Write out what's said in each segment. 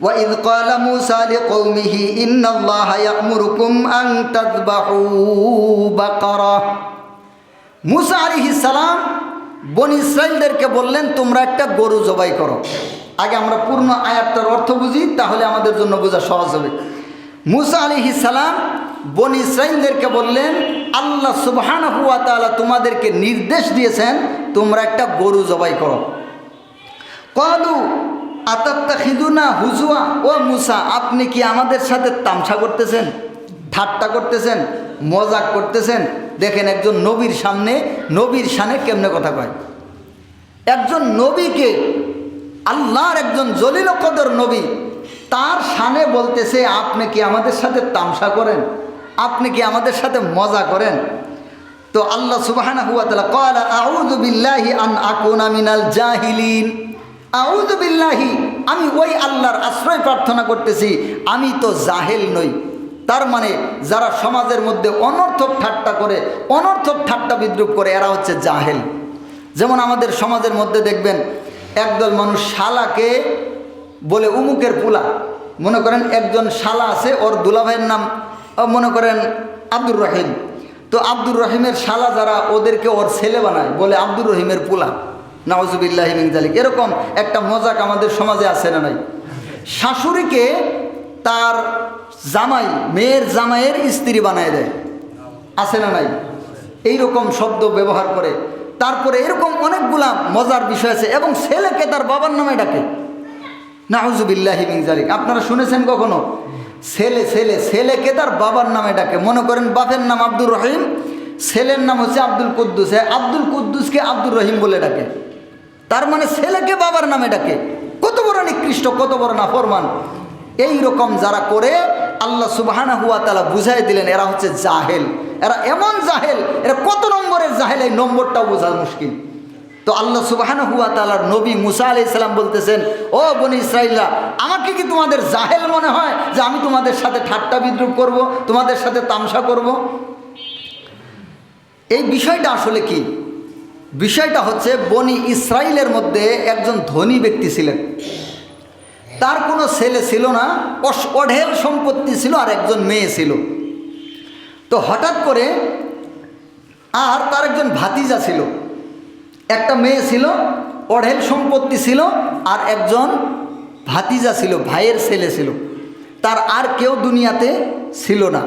وإذ قال موسى لقومه إن الله يأمركم أن تذبحوا بقرة মুসা আলিহি সালাম বন ইসরায়েলদেরকে বললেন তোমরা একটা গরু জবাই করো আগে আমরা পূর্ণ আয়াতটার অর্থ বুঝি তাহলে আমাদের জন্য বোঝা সহজ হবে মুসা আলিহি সালাম বন ইসরায়েলদেরকে বললেন আল্লাহ সুবহান হুয়া তাআলা তোমাদেরকে নির্দেশ দিয়েছেন তোমরা একটা গরু জবাই করো কলু আতাত্তা খিদুনা হুজুয়া, ও মুসা, আপনি কি আমাদের সাথে তামসা করতেছেন, ঠাট্টা করতেছেন, মজাক করতেছেন? দেখেন একজন নবীর সামনে, নবীর সানে কেমনে কথা কয়? একজন নবীকে আল্লাহর একজন জলিল কদর নবী, তার সানে বলতেছে, আপনি কি আমাদের সাথে তামসা করেন? আপনি কি আমাদের সাথে মজা করেন? তো আল্লাহ বিল্লাহি আন আকুনা মিনাল জাহিলিন। আউযু বিল্লাহি, আমি ওই আল্লাহর আশ্রয় প্রার্থনা করতেছি, আমি তো জাহেল নই। তার মানে যারা সমাজের মধ্যে অনর্থক ঠাট্টা করে, অনর্থক ঠাট্টা বিদ্রুপ করে, এরা হচ্ছে জাহেল। যেমন আমাদের সমাজের মধ্যে দেখবেন, একদল মানুষ শালাকে বলে উমুকের পুলা। মনে করেন একজন শালা আছে, ওর দুলাভাইয়ের নাম মনে করেন আব্দুর রহিম। তো আব্দুর রহিমের শালা যারা, ওদেরকে ওর ছেলে বানায়, বলে আব্দুর রহিমের পুলা। নওয়াজুবিল্লাহ জালিক এরকম একটা মজাক আমাদের সমাজে আছে না নাই? শাশুড়িকে তার জামাই, মেয়ের জামাইয়ের স্ত্রী বানায় দেয়। আছে না নাই? এইরকম শব্দ ব্যবহার করে। তারপরে এরকম অনেকগুলা মজার বিষয় আছে এবং ছেলেকে তার বাবার নামে ডাকে। নাহুজুবিল্লাহি মিনজালিক আপনারা শুনেছেন কখনো? ছেলে ছেলে, ছেলেকে তার বাবার নামে ডাকে। মনে করেন বাপের নাম আব্দুর রহিম, ছেলের নাম হচ্ছে আব্দুল কুদ্দুস। হ্যাঁ আব্দুল কুদ্দুসকে আব্দুর রহিম বলে ডাকে। তার মানে ছেলেকে বাবার নামে ডাকে। কত বড় নিকৃষ্ট, কত বড় নাফরমান। এই রকম যারা করে, আল্লাহ সুবাহানা হুয়া তালা বুঝাই দিলেন, এরা হচ্ছে জাহেল। এরা এমন জাহেল, এরা কত নম্বরের জাহেল, এই নম্বরটাও বোঝা মুশকিল। তো আল্লাহ সুবাহানা হুয়া তালার নবী মুসা আলি ইসলাম বলতেছেন, ও বনি ইসরাইল্লা আমাকে কি তোমাদের জাহেল মনে হয় যে আমি তোমাদের সাথে ঠাট্টা বিদ্রুপ করব, তোমাদের সাথে তামসা করব? এই বিষয়টা আসলে কি? বিষয়টা হচ্ছে বনি ইসরায়েলের মধ্যে একজন ধনী ব্যক্তি ছিলেন। তার কোনো ছেলে ছিল না অঢেল সম্পত্তি ছিল আর একজন মেয়ে ছিল। তো হঠাৎ করে আর তার একজন ভাতিজা ছিল। একটা মেয়ে ছিল, অঢেল সম্পত্তি ছিল আর একজন ভাতিজা ছিল, ভাইয়ের ছেলে ছিল। তার আর কেউ দুনিয়াতে ছিল না।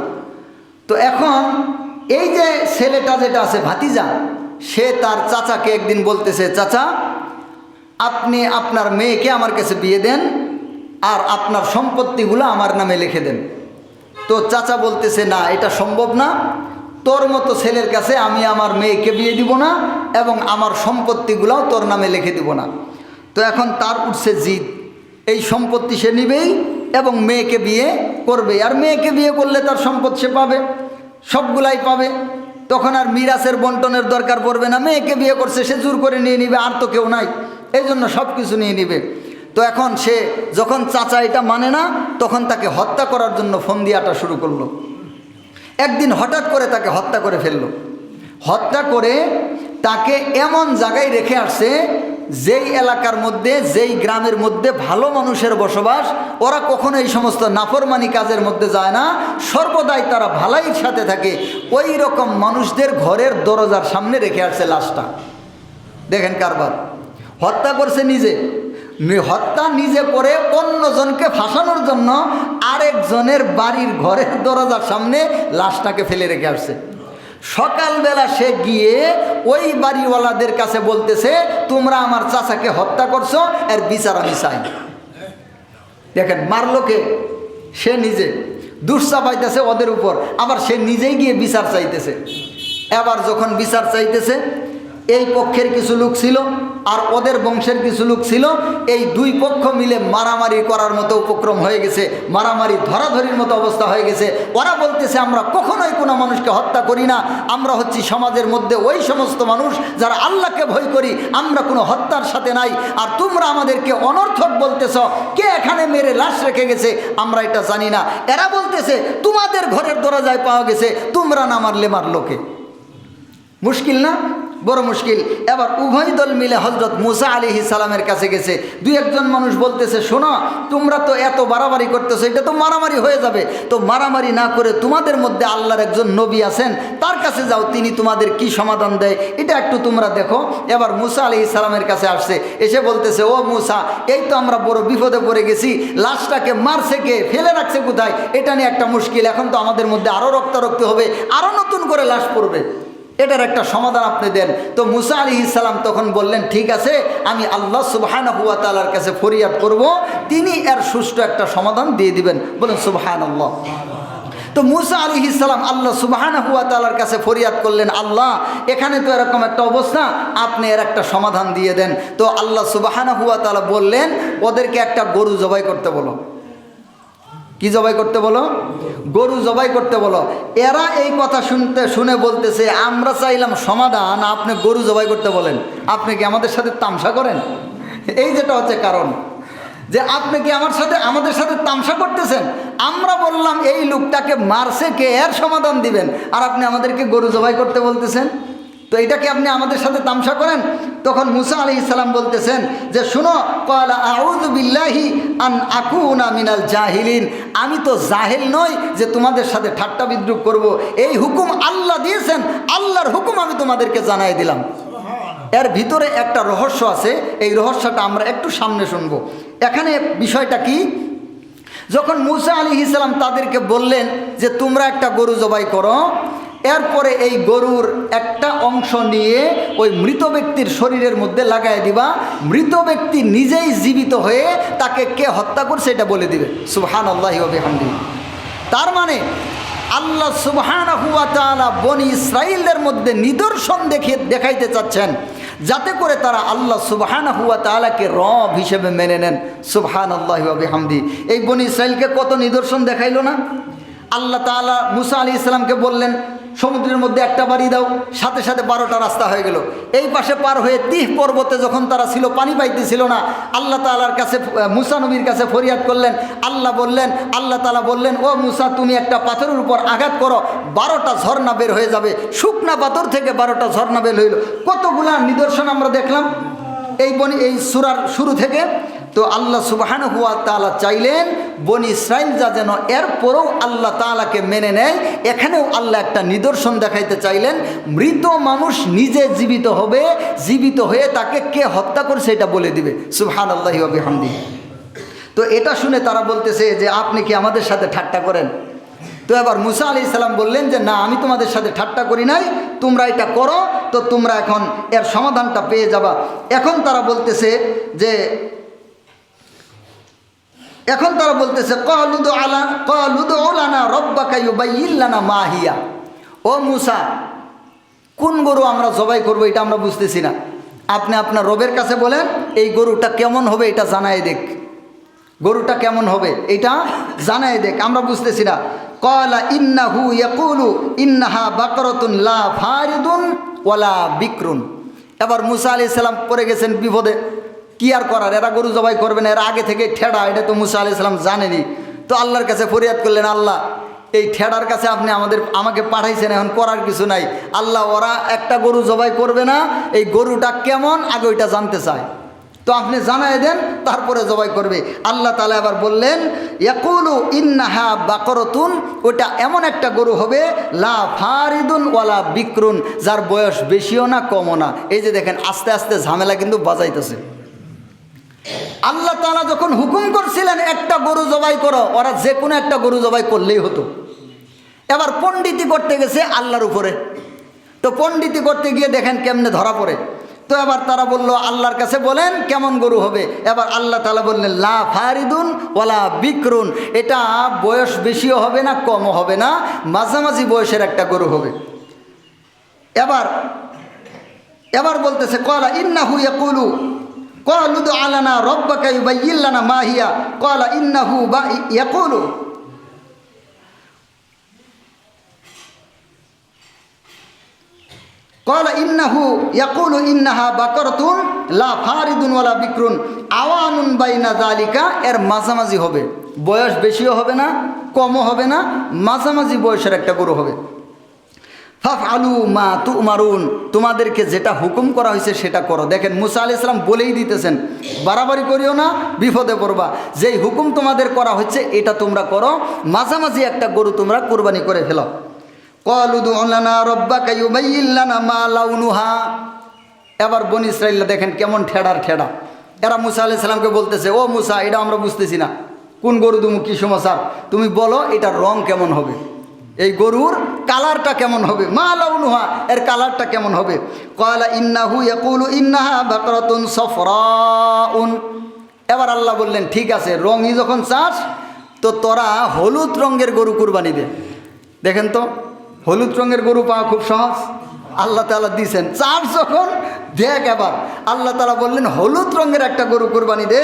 তো এখন এই যে ছেলেটা যেটা আছে, ভাতিজা সে তার চাচাকে একদিন বলতেছে, চাচা, আপনি আপনার মেয়েকে আমার কাছে বিয়ে দেন আর আপনার সম্পত্তিগুলো আমার নামে লিখে দেন। তো চাচা বলতেছে, না, এটা সম্ভব না। তোর মতো ছেলের কাছে আমি আমার মেয়েকে বিয়ে দিব না এবং আমার সম্পত্তিগুলোও তোর নামে লিখে দিব না। তো এখন তার উঠছে জিদ। এই সম্পত্তি সে নিবেই এবং মেয়েকে বিয়ে করবে আর মেয়েকে বিয়ে করলে তার সম্পদ সে পাবে, সবগুলাই পাবে। তখন আর মিরাসের বন্টনের দরকার পড়বে না। মেয়েকে বিয়ে করছে, সে জোর করে নিয়ে নিবে, আর তো কেউ নাই। এই জন্য সব কিছু নিয়ে নিবে। তো এখন সে যখন চাচা এটা মানে না, তখন তাকে হত্যা করার জন্য ফোন দিয়াটা শুরু করল। একদিন হঠাৎ করে তাকে হত্যা করে ফেলল। হত্যা করে তাকে এমন জায়গায় রেখে আসছে যেই এলাকার মধ্যে, যেই গ্রামের মধ্যে ভালো মানুষের বসবাস, ওরা কখনো এই সমস্ত নাফরমানি কাজের মধ্যে যায় না। সর্বদাই তারা ভালাইয়ের সাথে থাকে। ওই রকম মানুষদের ঘরের দরজার সামনে রেখে আসছে লাশটা। দেখেন কারবার। হত্যা করছে নিজে। হত্যা নিজে করে অন্যজনকে ফাঁসানোর জন্য আরেকজনের বাড়ির ঘরের দরজার সামনে লাশটাকে ফেলে রেখে আসছে। সকালবেলা সে গিয়ে ওই বাড়িওয়ালাদের কাছে বলতেছে, তোমরা আমার চাচাকে হত্যা করছ, এর বিচার আমি চাই দেখেন মারলোকে সে নিজে। দুঃসা পাইতেছে ওদের উপর। আবার সে নিজেই গিয়ে বিচার চাইতেছে। এবার যখন বিচার চাইতেছে এই পক্ষের কিছু লোক ছিল আর ওদের বংশের কিছু লোক ছিল। এই দুই পক্ষ মিলে মারামারি করার মতো উপক্রম হয়ে গেছে, মারামারি ধরাধরির মতো অবস্থা হয়ে গেছে। ওরা বলতেছে, আমরা কখনোই কোনো মানুষকে হত্যা করি না। আমরা হচ্ছি সমাজের মধ্যে ওই সমস্ত মানুষ যারা আল্লাহকে ভয় করি। আমরা কোনো হত্যার সাথে নাই। আর তোমরা আমাদেরকে অনর্থক বলতেছ, কে এখানে মেরে লাশ রেখে গেছে? আমরা এটা জানি না। এরা বলতেছে, তোমাদের ঘরের দরজায় পাওয়া গেছে, তোমরা না মারলে মারলোকে মুশকিল না? বড় মুশকিল। এবার উভয় দল মিলে হজরত মুসা আলী সালামের কাছে গেছে। দুই একজন মানুষ বলতেছে, শোনো, তোমরা তো এত বাড়াবাড়ি করতেছো, এটা তো মারামারি হয়ে যাবে। তো মারামারি না করে তোমাদের মধ্যে আল্লাহর একজন নবী আছেন, তার কাছে যাও, তিনি তোমাদের কি সমাধান দেয়, এটা একটু তোমরা দেখো। এবার মুসা আলী সালামের কাছে আসছে, এসে বলতেছে, ও মুসা, এই তো আমরা বড় বিপদে পড়ে গেছি, লাশটাকে মারছে কে, ফেলে রাখছে কোথায়, এটা নিয়ে একটা মুশকিল, এখন তো আমাদের মধ্যে আরও রক্তারক্তি হবে আরও নতুন করে লাশ পড়বে। এটার একটা সমাধান আপনি দেন। তো মুসা আলী ইসলাম তখন বললেন, ঠিক আছে, আমি আল্লাহ সুবাহান হুয়া তালার কাছে ফরিয়াদ করব। তিনি এর সুষ্ঠু একটা সমাধান দিয়ে দিবেন। বলেন সুবাহান আল্লাহ তো মুসা আলী ইসলাম আল্লাহ সুবাহান হুয়া তালার কাছে ফরিয়াদ করলেন, আল্লাহ, এখানে তো এরকম একটা অবস্থা, আপনি এর একটা সমাধান দিয়ে দেন। তো আল্লাহ সুবাহান হুয়া তালা বললেন, ওদেরকে একটা গরু জবাই করতে বলো। কি জবাই করতে বলো? গরু জবাই করতে বলো। এরা এই কথা শুনতে, শুনে বলতেছে, আমরা চাইলাম সমাধান, আপনি গরু জবাই করতে বলেন। আপনি কি আমাদের সাথে তামসা করেন? এই যেটা হচ্ছে কারণ, যে আপনি কি আমার সাথে, আমাদের সাথে তামসা করতেছেন? আমরা বললাম, এই লোকটাকে মারছে, কে? এর সমাধান দিবেন। আর আপনি আমাদেরকে গরু জবাই করতে বলতেছেন? তো এটা কি আপনি আমাদের সাথে তামসা করেন? তখন মুসা আলি ইসলাম বলতেছেন যে শুনো কলা আউদ বিল্লাহি আন আকুনা মিনাল জাহিলিন। আমি তো জাহেল নই যে তোমাদের সাথে ঠাট্টা বিদ্রুপ করব। এই হুকুম আল্লাহ দিয়েছেন। আল্লাহর হুকুম আমি তোমাদেরকে জানাই দিলাম। এর ভিতরে একটা রহস্য আছে। এই রহস্যটা আমরা একটু সামনে শুনব। এখানে বিষয়টা কি? যখন মুসা আলি ইসলাম তাদেরকে বললেন যে তোমরা একটা গরু জবাই করো এরপরে এই গরুর একটা অংশ নিয়ে ওই মৃত ব্যক্তির শরীরের মধ্যে লাগাই দিবা। মৃত ব্যক্তি নিজেই জীবিত হয়ে তাকে কে হত্যা করছে এটা বলে দিবে। সুবহান আল্লাহ হামদি তার মানে আল্লাহ সুবহান বনি ইসরাইলদের মধ্যে নিদর্শন দেখে দেখাইতে চাচ্ছেন, যাতে করে তারা আল্লাহ সুবহান হুয়া তালাকে রব হিসেবে মেনে নেন। সুবহান আল্লাহ হামদি এই বনি ইসরাইলকে কত নিদর্শন দেখাইলো না? আল্লাহ তাআলা মুসা আলী ইসলামকে বললেন সমুদ্রের মধ্যে একটা বাড়ি দাও, সাথে সাথে বারোটা রাস্তা হয়ে গেল। এই পাশে পার হয়ে তিহ পর্বতে যখন তারা ছিল, পানি পাইতেছিল না, আল্লাহ তালার কাছে মুসা নবীর কাছে ফরিয়াদ করলেন। আল্লাহ বললেন, আল্লাহ তালা বললেন, ও মুসা, তুমি একটা পাথরের উপর আঘাত করো, বারোটা ঝর্ণা বের হয়ে যাবে। শুকনা পাথর থেকে বারোটা ঝর্ণা বের হইল। কতগুলা নিদর্শন আমরা দেখলাম এই বনি, এই সুরার শুরু থেকে। তো আল্লাহ সুবাহান হুয়া তালা চাইলেন বনি ইসরাইল যা যেন এরপরেও আল্লাহ তালাকে মেনে নেয়, এখানেও আল্লাহ একটা নিদর্শন দেখাইতে চাইলেন, মৃত মানুষ নিজে জীবিত হবে, জীবিত হয়ে তাকে কে হত্যা করছে এটা বলে দিবে। সুবহান আল্লাহ হামদি তো এটা শুনে তারা বলতেছে যে, আপনি কি আমাদের সাথে ঠাট্টা করেন? তো এবার মুসা আলি ইসলাম বললেন যে, না, আমি তোমাদের সাথে ঠাট্টা করি নাই, তোমরা এটা করো, তো তোমরা এখন এর সমাধানটা পেয়ে যাবা। এখন তারা বলতেছে যে এখন তারা বলতেছে, কলুদ আলা, কলুদ ওলানা রব্বাকাইল্লানা মাহিয়া ও মুসা, কোন গরু আমরা জবাই করব এটা আমরা বুঝতেছি না। আপনি আপনার রবের কাছে বলেন, এই গরুটা কেমন হবে এটা জানাই দেখ। গরুটা কেমন হবে এটা জানাই দেখ। আমরা বুঝতেছি না। কলা ইন্নাহু ইয়াকুলু, ইন্নাহা বাকরতুন লা ফারিদুন ওয়ালা বিক্রুন। এবার মুসা আলি সাল্লাম পড়ে গেছেন বিপদে। কি আর করার? এরা গরু জবাই করবে না, এরা আগে থেকে ঠেড়া, এটা তো মুসা আলি সাল্লাম জানেনি। তো আল্লাহর কাছে ফরিয়াদ করলেন, আল্লাহ, এই ঠেড়ার কাছে আপনি আমাদের, আমাকে পাঠাইছেন, এখন করার কিছু নাই। আল্লাহ, ওরা একটা গরু জবাই করবে না, এই গরুটা কেমন, আগে ওইটা জানতে চায়। তো আপনি জানাই দেন, তারপরে জবাই করবে। আল্লাহ তালা আবার বললেন, ইয়াকুলু ইন্নাহা বাকরতুন ওটা এমন একটা গরু হবে, লা ফারিদুন ওয়ালা বিক্রুন, যার বয়স বেশিও না, কমও না। এই যে দেখেন, আস্তে আস্তে ঝামেলা কিন্তু বাজাইতেছে। আল্লাহ তালা যখন হুকুম করছিলেন, একটা গরু জবাই করো ওরা যে কোনো একটা গরু জবাই করলেই হতো। এবার পণ্ডিতি করতে গেছে আল্লাহর উপরে। তো পণ্ডিতি করতে গিয়ে দেখেন কেমনে ধরা পড়ে। তো এবার তারা বলল, আল্লাহর কাছে বলেন কেমন গরু হবে? এবার আল্লাহ তালা বললেন, লা ফারিদুন ওলা বিক্রুন এটা বয়স বেশিও হবে না, কমও হবে না, মাঝামাঝি বয়সের একটা গরু হবে। এবার এবার বলতেছে, কলা কলুদ আলানা রব্বাকা ইউবাইয়িল্লানা মাহিয়া কলা ইন্নাহু বা ইয়াকুলু কলা ইন্নাহু ইয়াকুলু ইন্নাহা বাকরতুন লা ফারিদুন ওয়ালা বিক্রুন আওয়ানুন বাইনা জালিকা এর মাঝামাঝি হবে। বয়স বেশিও হবে না, কমও হবে না, মাঝামাঝি বয়সের একটা গরু হবে। ফাফ আলু মা তু মারুন তোমাদেরকে যেটা হুকুম করা হয়েছে সেটা করো। দেখেন মুসা আলি ইসলাম বলেই দিতেছেন, বাড়াবাড়ি করিও না, বিপদে পড়বা। যেই হুকুম তোমাদের করা হচ্ছে এটা তোমরা করো। মাঝামাঝি একটা গরু তোমরা কোরবানি করে ফেলো। কলুদু অলানা রব্বা মা এবার বন ইসরাইল্লা দেখেন কেমন ঠেডার ঠেডা। এরা মুসা আলি সাল্লামকে বলতেছে, ও মুসা, এটা আমরা বুঝতেছি না। কোন গরু দুমু, কি সমস্যা? তুমি বলো, এটার রং কেমন হবে? এই গরুর কালারটা কেমন হবে? মা লাউনুহা, এর কালারটা কেমন হবে? কয়লা ইন্নাহু ইয়াকুলু ইন্নাহা বাকরাতুন সফরাউন। এবার আল্লাহ বললেন, ঠিক আছে, রঙই যখন চাস, তো তোরা হলুদ রঙের গরু কুরবানি দে। দেখেন তো, হলুদ রঙের গরু পাওয়া খুব সহজ। আল্লাহ তালা দিয়েছেন চার যখন, দেখ এবার। আল্লাহ তালা বললেন, হলুদ রঙের একটা গরু কুরবানি দে।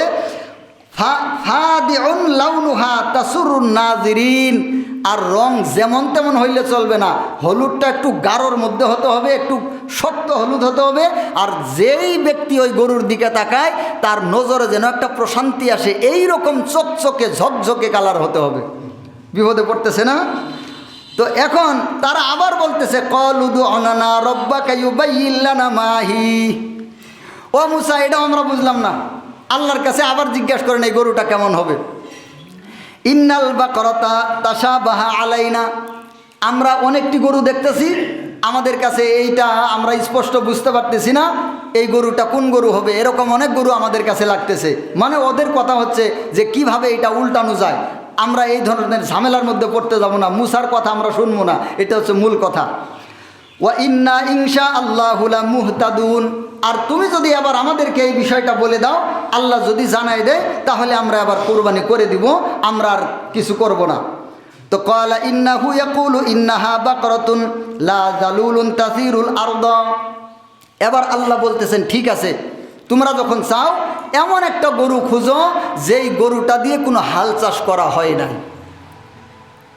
লাউনুহা তাসুরুন নাজিরিন। আর রং যেমন তেমন হইলে চলবে না। হলুদটা একটু গাঢ়র মধ্যে হতে হবে, একটু শক্ত হলুদ হতে হবে, আর যেই ব্যক্তি ওই গরুর দিকে তাকায়, তার নজরে যেন একটা প্রশান্তি আসে এই রকম চকচকে, ঝকঝকে কালার হতে হবে। বিপদে পড়তেছে না? তো এখন তারা আবার বলতেছে, কলুদু অনানা রব্বা কাইউবাইল্লানা মাহি। ও মুসা, এটা আমরা বুঝলাম না। আল্লাহর কাছে আবার জিজ্ঞাসা করেন, এই গরুটা কেমন হবে? ইন্নাল বা করতা তাসা বাহা আলাইনা। আমরা অনেকটি গরু দেখতেছি, আমাদের কাছে এইটা আমরা স্পষ্ট বুঝতে পারতেছি না, এই গরুটা কোন গরু হবে, এরকম অনেক গরু আমাদের কাছে লাগতেছে। মানে ওদের কথা হচ্ছে যে কীভাবে এটা উল্টানো যায়। আমরা এই ধরনের ঝামেলার মধ্যে পড়তে যাব না, মুসার কথা আমরা শুনব না, এটা হচ্ছে মূল কথা। ওয়া ইন্না ইনশা আল্লাহুলা মুহতাদুন। আর তুমি যদি আবার আমাদেরকে এই বিষয়টা বলে দাও, আল্লাহ যদি জানাই দেয়, তাহলে আমরা আবার কোরবানি করে দিব, আমরা আর কিছু করব না। তো কলা ইন্নাহু ইয়াকুলু ইন্নাহা বাকরাতুন লা জালুলুন তাসিরুল আরদ। এবার আল্লাহ বলতেছেন, ঠিক আছে, তোমরা যখন চাও, এমন একটা গরু খুঁজো, যেই গরুটা দিয়ে কোনো হাল চাষ করা হয় নাই।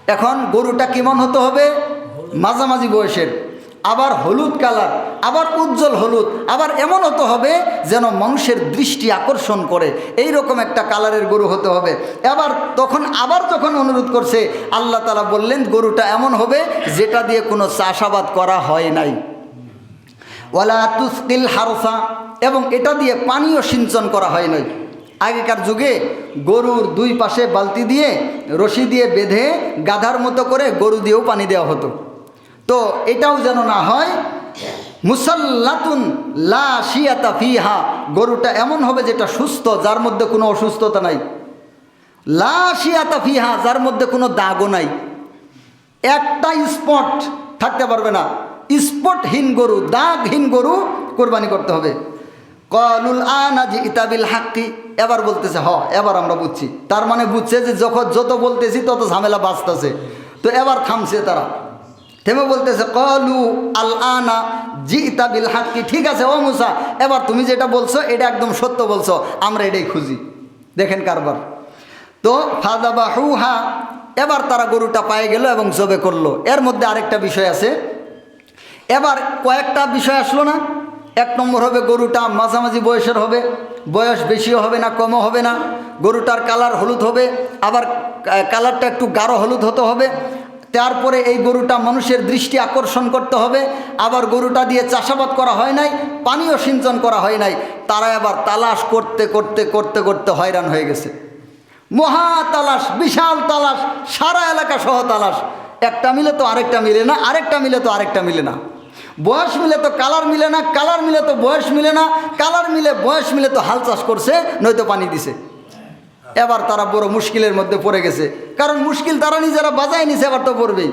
এখন গরুটা কেমন হতে হবে? মাঝামাঝি বয়সের। আবার হলুদ কালার, আবার উজ্জ্বল হলুদ, আবার এমন হতে হবে যেন মানুষের দৃষ্টি আকর্ষণ করে। এই রকম একটা কালারের গরু হতে হবে। এবার তখন, আবার যখন অনুরোধ করছে, আল্লাহ তালা বললেন, গরুটা এমন হবে যেটা দিয়ে কোনো চাষাবাদ করা হয় নাই। ওয়ালা তুস্কিল হারসা, এবং এটা দিয়ে পানীয় সিঞ্চন করা হয় নাই। আগেকার যুগে গরুর দুই পাশে বালতি দিয়ে, রশি দিয়ে বেঁধে গাধার মতো করে গরু দিয়েও পানি দেওয়া হতো। তো এটাও যেন না হয়, মুসাল্লাতুন লা শিয়াতা ফিহা, গরুটা এমন হবে যেটা সুস্থ, যার মধ্যে কোনো অসুস্থতা নাই। লা শিয়াতা ফিহা, যার মধ্যে কোনো দাগও নাই। একটা স্পট থাকতে পারবে না। স্পটহীন গরু, দাগহীন গরু কোরবানি করতে হবে। কলুল আনাজি ইতাবিল হাক্কি, এবার বলতেছে, হ, এবার আমরা বুঝছি। তার মানে বুঝছে যে যখন যত বলতেছি তত ঝামেলা বাঁচতেছে। তো এবার থামছে তারা। থেমে বলতেছে, কলু আল আনা জি ইতাবিল হাক্কি ঠিক আছে, ও মুসা, এবার তুমি যেটা বলছো, এটা একদম সত্য বলছো, আমরা এটাই খুঁজি। দেখেন কারবার। তো ফাদাবা হা এবার তারা গরুটা পায়ে গেল এবং জবে করল। এর মধ্যে আরেকটা বিষয় আছে। এবার কয়েকটা বিষয় আসলো না? এক নম্বর হবে গরুটা মাঝামাঝি বয়সের হবে, বয়স বেশিও হবে না, কমও হবে না। গরুটার কালার হলুদ হবে, আবার কালারটা একটু গাঢ় হলুদ হতে হবে। তারপরে এই গরুটা মানুষের দৃষ্টি আকর্ষণ করতে হবে। আবার গরুটা দিয়ে চাষাবাদ করা হয় নাই, পানীয় সিঞ্চন করা হয় নাই। তারা আবার তালাশ করতে করতে করতে করতে হয়রান হয়ে গেছে। মহা তালাশ, বিশাল তালাশ, সারা এলাকা সহ তালাশ। একটা মিলে তো আরেকটা মিলে না, আরেকটা মিলে তো আরেকটা মিলে না। বয়স মিলে তো কালার মিলে না, কালার মিলে তো বয়স মিলে না, কালার মিলে বয়স মিলে তো হাল চাষ করছে, নয়তো পানি দিছে। এবার তারা বড় মুশকিলের মধ্যে পড়ে গেছে। কারণ মুশকিল তারা নিজেরা বাজায় নিছে, এবার তো পড়বেই।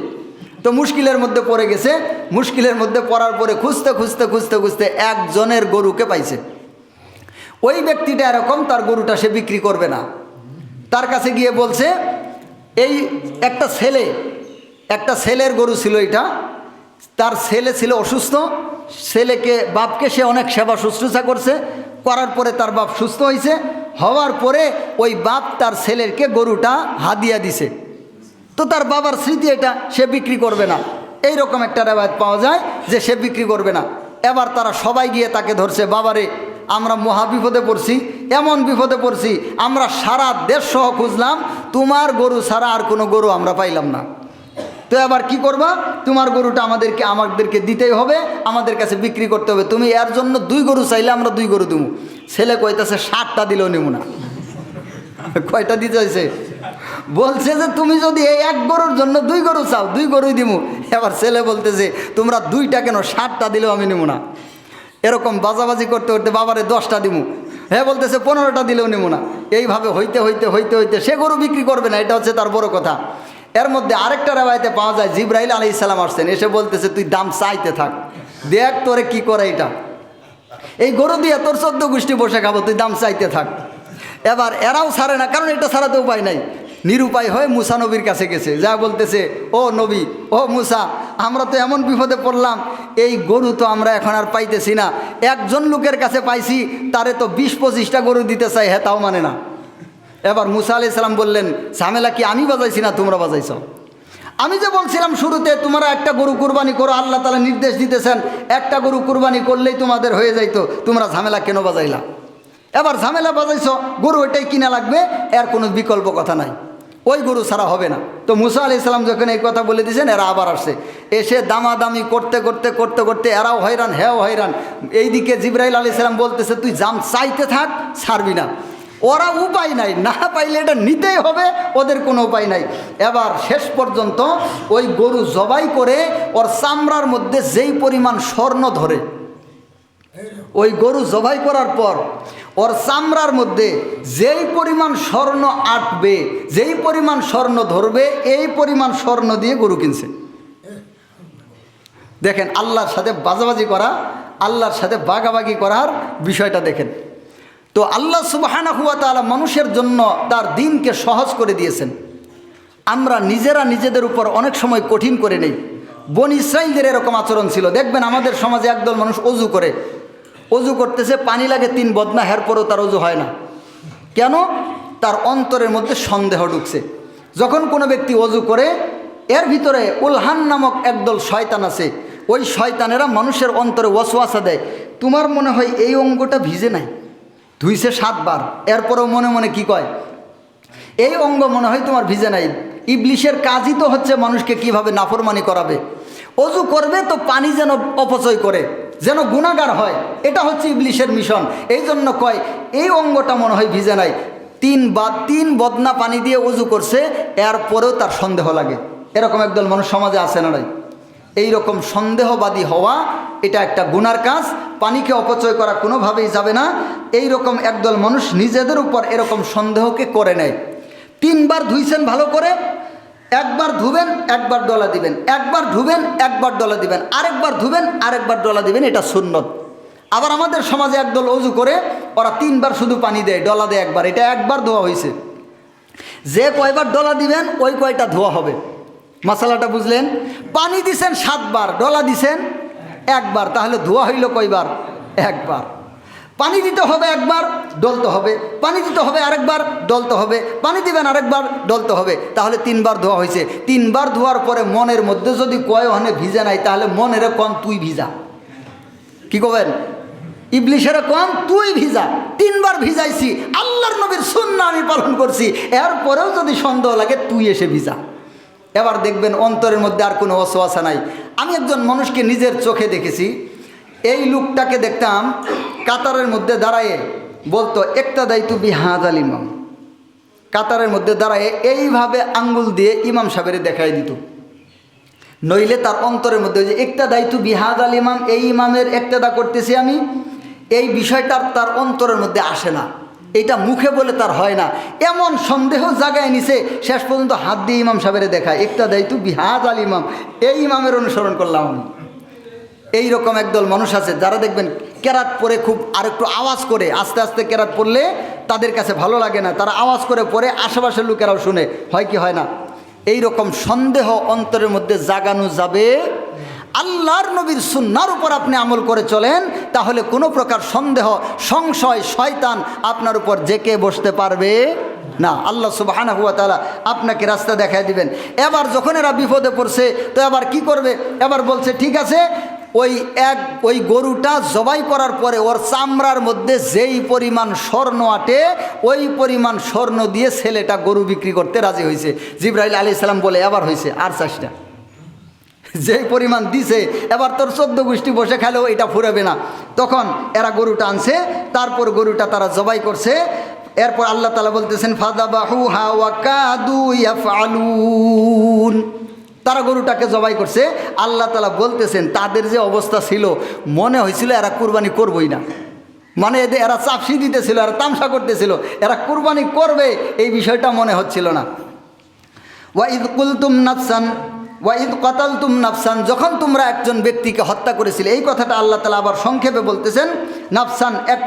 তো মুশকিলের মধ্যে পড়ে গেছে। মুশকিলের মধ্যে পড়ার পরে খুঁজতে খুঁজতে খুঁজতে খুঁজতে একজনের গরুকে পাইছে। ওই ব্যক্তিটা এরকম, তার গরুটা সে বিক্রি করবে না। তার কাছে গিয়ে বলছে, এই একটা ছেলে, একটা ছেলের গরু ছিল এটা। তার ছেলে ছিল অসুস্থ। ছেলেকে, বাপকে সে অনেক সেবা শুশ্রূষা করছে। করার পরে তার বাপ সুস্থ হয়েছে হওয়ার পরে ওই বাপ তার ছেলেরকে গরুটা হাদিয়া দিছে। তো তার বাবার স্মৃতি এটা, সে বিক্রি করবে না। এই রকম একটা রেবায়ত পাওয়া যায় যে সে বিক্রি করবে না। এবার তারা সবাই গিয়ে তাকে ধরছে, বাবারে, আমরা মহা বিপদে পড়ছি, এমন বিপদে পড়ছি, আমরা সারা দেশ সহ খুঁজলাম, তোমার গরু ছাড়া আর কোনো গরু আমরা পাইলাম না। তো এবার কি করবা? তোমার গরুটা আমাদেরকে আমাদেরকে দিতেই হবে, আমাদের কাছে বিক্রি করতে হবে। তুমি এর জন্য দুই গরু চাইলে আমরা দুই গরু দেবো ছেলে কইতাছে ষাটটা দিলেও নেব না। কয়টা দিতে হয়েছে বলছে যে, তুমি যদি এই এক গরুর জন্য দুই গরু চাও, দুই গরুই দিব এবার ছেলে বলতেছে, তোমরা দুইটা কেন ষাটটা দিলেও আমি নেব না? এরকম বাজাবাজি করতে করতে বাবারে দশটা দিব হ্যাঁ বলতেছে, পনেরোটা দিলেও নেব না। এইভাবে হইতে হইতে হইতে হইতে সে গরু বিক্রি করবে না, এটা হচ্ছে তার বড় কথা। এর মধ্যে আরেকটা রেবাইতে পাওয়া যায় জিব্রাহিল আলি ইসলাম আসছেন, এসে বলতেছে, তুই দাম চাইতে থাক, দেখ তোরে কি করে এটা। এই গরু দিয়ে তোর চোদ্দ গোষ্ঠী বসে খাব, তুই দাম চাইতে থাক। এবার এরাও ছাড়ে না, কারণ এটা ছাড়া তো উপায় নাই। নিরুপায় হয়ে মুসা নবীর কাছে গেছে, যা বলতেছে, ও নবী, ও মুসা, আমরা তো এমন বিপদে পড়লাম, এই গরু তো আমরা এখন আর পাইতেছি না। একজন লোকের কাছে পাইছি, তারে তো বিশ পঁচিশটা গরু দিতে চাই হ্যাঁ তাও মানে না। এবার মুসা আলি সাল্লাম বললেন, ঝামেলা কি? আমি বাজাইছি না, তোমরা বাজাইছ? আমি যে বলছিলাম শুরুতে, তোমরা একটা গরু কুরবানি করো, আল্লাহ তালা নির্দেশ দিতেছেন, একটা গরু কুরবানি করলেই তোমাদের হয়ে যাইতো, তোমরা ঝামেলা কেন বাজাইলা? এবার ঝামেলা বাজাইছ, গরু ওইটাই কিনা লাগবে, এর কোনো বিকল্প কথা নাই। ওই গরু ছাড়া হবে না। তো মুসা আলি ইসলাম যখন এই কথা বলে দিয়েছেন, এরা আবার আসছে। এসে দামাদামি করতে করতে করতে করতে এরাও হয়রান হ্যাঁ হয়রান। এইদিকে জিব্রাইল আলি ইসলাম বলতেছে, তুই জাম চাইতে থাক, ছাড়বি না। ওরা উপায় নাই, না পাইলে এটা নিতেই হবে, ওদের কোনো উপায় নাই। এবার শেষ পর্যন্ত ওই গরু জবাই করে ওর চামড়ার মধ্যে যেই পরিমাণ স্বর্ণ ধরে, ওই গরু জবাই করার পর ওর চামড়ার মধ্যে যেই পরিমাণ স্বর্ণ আটবে, যেই পরিমাণ স্বর্ণ ধরবে, এই পরিমাণ স্বর্ণ দিয়ে গরু কিনছে। দেখেন, আল্লাহর সাথে বাজাবাজি করা, আল্লাহর সাথে বাগাবাগি করার বিষয়টা দেখেন। তো আল্লাহ সুবাহানা হুয়া তালা মানুষের জন্য তার দিনকে সহজ করে দিয়েছেন। আমরা নিজেরা নিজেদের উপর অনেক সময় কঠিন করে নেই। বন ইসরায়েলদের এরকম আচরণ ছিল। দেখবেন আমাদের সমাজে একদল মানুষ অজু করে। অজু করতেছে, পানি লাগে, তিন বদনা হের পরেও তার অজু হয় না। কেন? তার অন্তরের মধ্যে সন্দেহ ঢুকছে। যখন কোনো ব্যক্তি অজু করে, এর ভিতরে উলহান নামক একদল শয়তান আছে। ওই শয়তানেরা মানুষের অন্তরে ওয়াসওয়াসা দেয়। তোমার মনে হয় এই অঙ্গটা ভিজে নাই? ধুইছে সাতবার। এরপরেও মনে মনে কি কয়? এই অঙ্গ মনে হয় তোমার ভিজে নাই। ইবলিশের কাজই তো হচ্ছে মানুষকে কীভাবে নাফরমানি করাবে। অজু করবে তো পানি যেন অপচয় করে, যেন গুণাগার হয়। এটা হচ্ছে ইবলিশের মিশন। এই জন্য কয়, এই অঙ্গটা মনে হয় ভিজে নাই। তিন বা তিন বদনা পানি দিয়ে অজু করছে, এরপরেও তার সন্দেহ লাগে। এরকম একদল মানুষ সমাজে আছে না নাই? এই রকম সন্দেহবাদী হওয়া, এটা একটা গুনার কাজ, পানিকে অপচয় করা কোনোভাবেই যাবে না। এই রকম একদল মানুষ নিজেদের উপর এরকম সন্দেহকে করে নেয়। তিনবার ধুইছেন ভালো করে, একবার ধুবেন, একবার ডলা দিবেন। একবার ধুবেন, একবার ডলা দিবেন। আরেকবার ধুবেন, আরেকবার ডলা দিবেন, এটা সুন্নত। আবার আমাদের সমাজে একদল অজু করে, ওরা তিনবার শুধু পানি দেয়, ডলা দেয় একবার। এটা একবার ধোয়া হয়েছে যে কয়বার ডলা দিবেন, ওই কয়টা ধোয়া হবে। মশালাটা বুঝলেন? পানি দিছেন সাতবার, ডলা দিছেন একবার, তাহলে ধোয়া হইল কয়বার? একবার। পানি দিতে হবে একবার, ডলতে হবে। পানি দিতে হবে আরেকবার, ডলতে হবে। পানি দিবেন আরেকবার, ডলতে হবে। তাহলে তিনবার ধোয়া হয়েছে তিনবার ধোয়ার পরে মনের মধ্যে যদি কয় হনে ভিজে নাই, তাহলে মনের কম তুই ভিজা। কি করবেন ইবলিশের কম তুই ভিজা। তিনবার ভিজাইছি। আল্লাহর নবীর সুন্না আমি পালন করছি। এরপরেও যদি সন্দেহ লাগে, তুই এসে ভিজা। এবার দেখবেন অন্তরের মধ্যে আর কোনো অসোয়াশা নাই। আমি একজন মানুষকে নিজের চোখে দেখেছি, এই লোকটাকে দেখতাম কাতারের মধ্যে দাঁড়ায়ে বলতো, একটা দায়িত্ব বিহাদ আল ইমাম। কাতারের মধ্যে দাঁড়ায়ে এইভাবে আঙ্গুল দিয়ে ইমাম সাহেবের দেখাই দিত। নইলে তার অন্তরের মধ্যে যে, একটা দায়িত্ব বিহাদ আল ইমাম, এই ইমামের একটাদা করতেছি আমি। এই বিষয়টার তার অন্তরের মধ্যে আসে না। এটা মুখে বলে তার হয় না। এমন সন্দেহ জাগায় নিছে, শেষ পর্যন্ত হাত দিয়ে ইমাম সাহেবের দেখায়। একটা দায়িত্ব বিহাদ আল ইমাম। এই ইমামের অনুসরণ করলাম আমি। এই রকম একদল মানুষ আছে, যারা দেখবেন কেরাত পরে খুব আর একটু আওয়াজ করে, আস্তে আস্তে কেরাত পড়লে তাদের কাছে ভালো লাগে না। তারা আওয়াজ করে পরে আশেপাশের লোকেরাও শুনে। হয় কি হয় না? এই রকম সন্দেহ অন্তরের মধ্যে জাগানো যাবে আল্লাহর নবীর সুন্নার উপর আপনি আমল করে চলেন, তাহলে কোনো প্রকার সন্দেহ, সংশয়, শয়তান আপনার উপর জেকে বসতে পারবে? না, আল্লাহ সুবাহানা হুয়া তালা আপনাকে রাস্তা দেখায় দিবেন। এবার যখন এরা বিপদে পড়ছে, তো এবার কি করবে? এবার বলছে, ঠিক আছে, ওই এক, ওই গরুটা জবাই করার পরে ওর চামড়ার মধ্যে যেই পরিমাণ স্বর্ণ আটে, ওই পরিমাণ স্বর্ণ দিয়ে ছেলেটা গরু বিক্রি করতে রাজি হয়েছে। জিব্রাহিল আলি সাল্লাম বলে, এবার হয়েছে, আর চাষটা যে পরিমাণ দিছে, এবার তোর চোদ্দ গোষ্ঠী বসে খেলেও এটা ফুরাবে না। তখন এরা গরুটা আনছে, তারপর গরুটা তারা জবাই করছে। এরপর আল্লাহ তালা বলতেছেন ফাদাবাহু হাওয়া কাদু ইয়াফআলুন। তারা গরুটাকে জবাই করছে। আল্লাহ তালা বলতেছেন, তাদের যে অবস্থা ছিল, মনে হয়েছিল এরা কুরবানি করবই না। মানে এদের, এরা চাপসি দিতেছিল, এরা তামসা করতেছিল। এরা কুরবানি করবে, এই বিষয়টা মনে হচ্ছিল না। ওয়াইদ কুলতুম নাফসান ওয়াইদ কতালতুম নাফসান, যখন তোমরা একজন ব্যক্তিকে হত্যা করেছিলে, এই কথাটা আল্লাহ তালা আবার সংক্ষেপে বলতেছেন, নাফসান, এক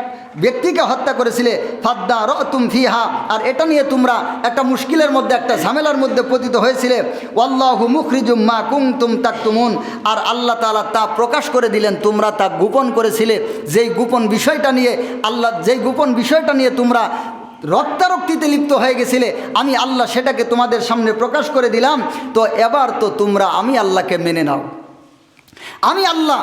ব্যক্তিকে হত্যা করেছিলে, ফাদ্দা রতুম ফিহা, আর এটা নিয়ে তোমরা একটা মুশকিলের মধ্যে, একটা ঝামেলার মধ্যে পতিত হয়েছিলে, ওয়াল্লাহু মুখরিজুম মা কুমতুম তাকতুমুন, আর আল্লাহ তালা তা প্রকাশ করে দিলেন, তোমরা তা গোপন করেছিলে, যেই গোপন বিষয়টা নিয়ে আল্লাহ, যেই গোপন বিষয়টা নিয়ে তোমরা রক্তারক্তিতে লিপ্ত হয়ে গেছিলে, আমি আল্লাহ সেটাকে তোমাদের সামনে প্রকাশ করে দিলাম, তো এবার তো তোমরা আমি আল্লাহকে মেনে নাও। আমি আল্লাহ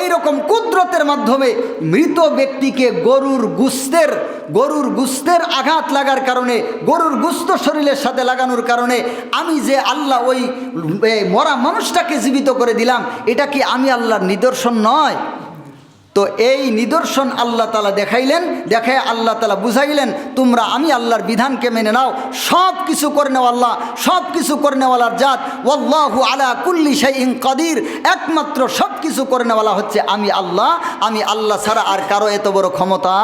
এই রকম কুদরতের মাধ্যমে মৃত ব্যক্তিকে গরুর গুস্তের গরুর গুস্তের আঘাত লাগার কারণে, গরুর গুস্ত শরীরের সাথে লাগানোর কারণে আমি যে আল্লাহ ওই মরা মানুষটাকে জীবিত করে দিলাম, এটা কি আমি আল্লাহর নিদর্শন নয়? তো এই নিদর্শন আল্লাহ তালা দেখাইলেন দেখে আল্লাহ তালা বুঝাইলেন, তোমরা আমি আল্লাহর বিধানকে মেনে নাও, সব কিছু করে নেওয়াল্লাহ সব কিছু করে নেওয়ালার জাত ওল্লাহু আলা কুল্লি শাইইন কদির, একমাত্র সব কিছু করে নেওয়ালা হচ্ছে আমি আল্লাহ আমি আল্লাহ ছাড়া আর কারও এত বড় ক্ষমতা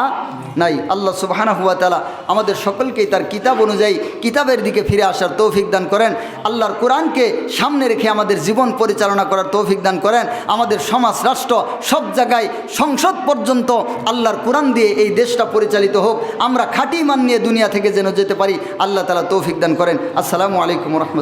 নাই। আল্লাহ সুবাহানা হুয়া তালা আমাদের সকলকেই তার কিতাব অনুযায়ী কিতাবের দিকে ফিরে আসার তৌফিক দান করেন। আল্লাহর কোরআনকে সামনে রেখে আমাদের জীবন পরিচালনা করার তৌফিক দান করেন। আমাদের সমাজ, রাষ্ট্র সব জায়গায় সংসদ পর্যন্ত আল্লাহর কোরআন দিয়ে এই দেশটা পরিচালিত হোক। আমরা খাঁটি মান নিয়ে দুনিয়া থেকে যেন যেতে পারি। আল্লাহ তালা তৌফিক দান করেন। আসসালামু আলাইকুম রহমত